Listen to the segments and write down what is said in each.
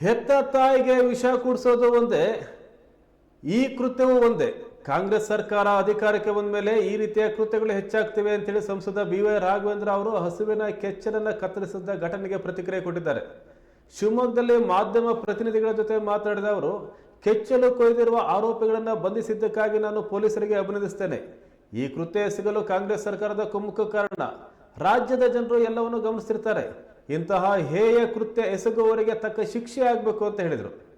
ಹೆತ್ತ ತಾಯಿಗೆ ವಿಷ ಕುಡಿಸೋದು ಒಂದೇ, ಈ ಕೃತ್ಯವೂ ಒಂದೇ. ಕಾಂಗ್ರೆಸ್ ಸರ್ಕಾರ ಅಧಿಕಾರಕ್ಕೆ ಬಂದ ಮೇಲೆ ಈ ರೀತಿಯ ಕೃತ್ಯಗಳು ಹೆಚ್ಚಾಗ್ತಿವೆ ಅಂತೇಳಿ ಸಂಸದ ಬಿ ವೈ ರಾಘವೇಂದ್ರ ಅವರು ಹಸುವಿನ ಕೆಚ್ಚಲನ್ನು ಕತ್ತರಿಸಿದ ಘಟನೆಗೆ ಪ್ರತಿಕ್ರಿಯೆ ಕೊಟ್ಟಿದ್ದಾರೆ. ಶಿವಮೊಗ್ಗದಲ್ಲಿ ಮಾಧ್ಯಮ ಪ್ರತಿನಿಧಿಗಳ ಜೊತೆ ಮಾತನಾಡಿದ ಅವರು, ಕೆಚ್ಚಲು ಕೊಯ್ದಿರುವ ಆರೋಪಿಗಳನ್ನು ಬಂಧಿಸಿದ್ದಕ್ಕಾಗಿ ನಾನು ಪೊಲೀಸರಿಗೆ ಅಭಿನಂದಿಸ್ತೇನೆ. ಈ ಕೃತ್ಯ ಸಿಗಲು ಕಾಂಗ್ರೆಸ್ ಸರ್ಕಾರದ ಕುಮುಖ ಕಾರಣ. ರಾಜ್ಯದ ಜನರು ಎಲ್ಲವನ್ನು ಗಮನಿಸ್ತಿರ್ತಾರೆ. ಇಂತಹ ಹೇಯ ಕೃತ್ಯ ಎಸಗುವವರಿಗೆ ತಕ್ಕ ಶಿಕ್ಷೆ ಆಗಬೇಕು ಅಂತ ಹೇಳಿದರು.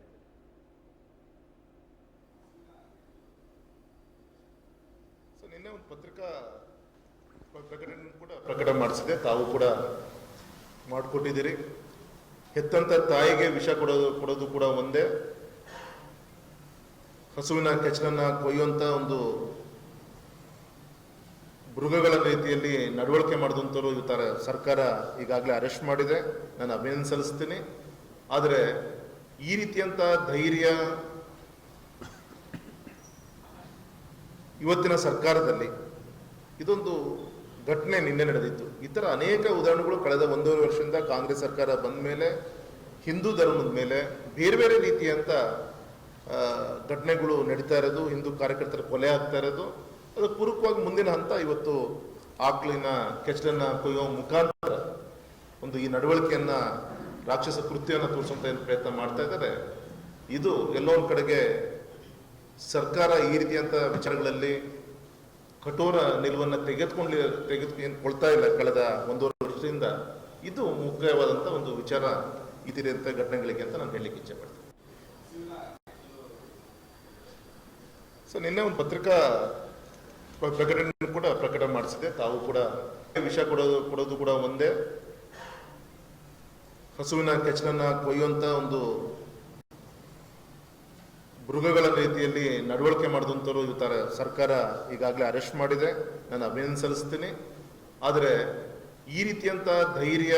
ಪತ್ರಿಕಾ ಪ್ರ- ಪ್ರಕಟಣೆ ಕೂಡ ಪ್ರಕಟ ಮಾಡಿಸಿದೆ. ತಾವು ಕೂಡ ಮಾಡಿಕೊಟ್ಟಿದ್ದೀರಿ. ಹೆತ್ತಂತ ತಾಯಿಗೆ ವಿಷ ಕೊಡೋದು ಕೊಡೋದು ಕೂಡ ಒಂದೇ. ಹಸುವಿನ ಕೆಚ್ಚಲನ್ನ ಕೊಯ್ಯುವಂಥ ಒಂದು ಮೃಗಗಳ ರೀತಿಯಲ್ಲಿ ನಡವಳಿಕೆ ಮಾಡಿದಂಥವ್ರು ಇವತ್ತರ ಸರ್ಕಾರ ಈಗಾಗಲೇ ಅರೆಸ್ಟ್ ಮಾಡಿದೆ. ನಾನು ಅಭಿನಂದನೆ ಸಲ್ಲಿಸ್ತೀನಿ. ಆದರೆ ಈ ರೀತಿಯಂಥ ಧೈರ್ಯ ಇವತ್ತಿನ ಸರ್ಕಾರದಲ್ಲಿ ಇದೊಂದು ಘಟನೆ ನಿನ್ನೆ ನಡೆದಿತ್ತು. ಈ ಥರ ಅನೇಕ ಉದಾಹರಣೆಗಳು ಕಳೆದ ಒಂದೂವರೆ ವರ್ಷದಿಂದ ಕಾಂಗ್ರೆಸ್ ಸರ್ಕಾರ ಬಂದ ಮೇಲೆ, ಹಿಂದೂ ಧರ್ಮದ ಮೇಲೆ ಬೇರೆ ಬೇರೆ ರೀತಿಯಂಥ ಘಟನೆಗಳು ನಡೀತಾ ಇರೋದು. ಹಿಂದೂ ಕಾರ್ಯಕರ್ತರ ಕೊಲೆ ಆಗ್ತಾ ಇರೋದು. ಅದು ಪೂರಕವಾಗಿ ಮುಂದಿನ ಹಂತ ಇವತ್ತು ಆಕಳಿನ ಕೆಚ್ಚಲನ್ನ ಕೊಯ್ಯೋ ಮುಖಾಂತರ ಒಂದು ಈ ನಡವಳಿಕೆಯನ್ನ ರಾಕ್ಷಸ ಕೃತ್ಯವನ್ನು ತೋರಿಸುವಂತ ಏನು ಪ್ರಯತ್ನ ಮಾಡ್ತಾ ಇದ್ದಾರೆ. ಇದು ಎಲ್ಲೋ ಒಂದು ಕಡೆಗೆ ಸರ್ಕಾರ ಈ ರೀತಿಯಂತ ವಿಚಾರಗಳಲ್ಲಿ ಕಠೋರ ನಿಲುವನ್ನು ತೆಗೆದುಕೊಂಡ್ಲಿ, ತೆಗೆದುಕೊಳ್ತಾ ಇಲ್ಲ ಕಳೆದ ಒಂದೂವರೆ ವರ್ಷದಿಂದ. ಇದು ಮುಖ್ಯವಾದಂತ ಒಂದು ವಿಚಾರ ಇದಿರಂತ ಘಟನೆಗಳಿಗೆ ಅಂತ ನಾನು ಹೇಳಲಿಕ್ಕೆ ಇಚ್ಛೆ ಪಡ್ತೀನಿ. ಸೊ ನಿನ್ನೆ ಒಂದು ಪತ್ರಿಕಾ ಪ್ರಕಟಣೆ ಕೂಡ ಪ್ರಕಟ ಮಾಡಿಸಿದೆ. ತಾವು ಕೂಡ ವಿಷ ಕೊಡೋದು ಕೊಡೋದು ಕೂಡ ಒಂದೇ. ಹಸುವಿನ ಕೆಚ್ಚಲನ್ನ ಕೊಯ್ಯುವಂತ ಒಂದು ಮೃಗಗಳ ರೀತಿಯಲ್ಲಿ ನಡವಳಿಕೆ ಮಾಡಿದಂಥವ್ರು ಇವತ್ತರ ಸರ್ಕಾರ ಈಗಾಗಲೇ ಅರೆಸ್ಟ್ ಮಾಡಿದೆ. ನಾನು ಅಭಿನಂದನೆ ಆದರೆ ಈ ರೀತಿಯಂತ ಧೈರ್ಯ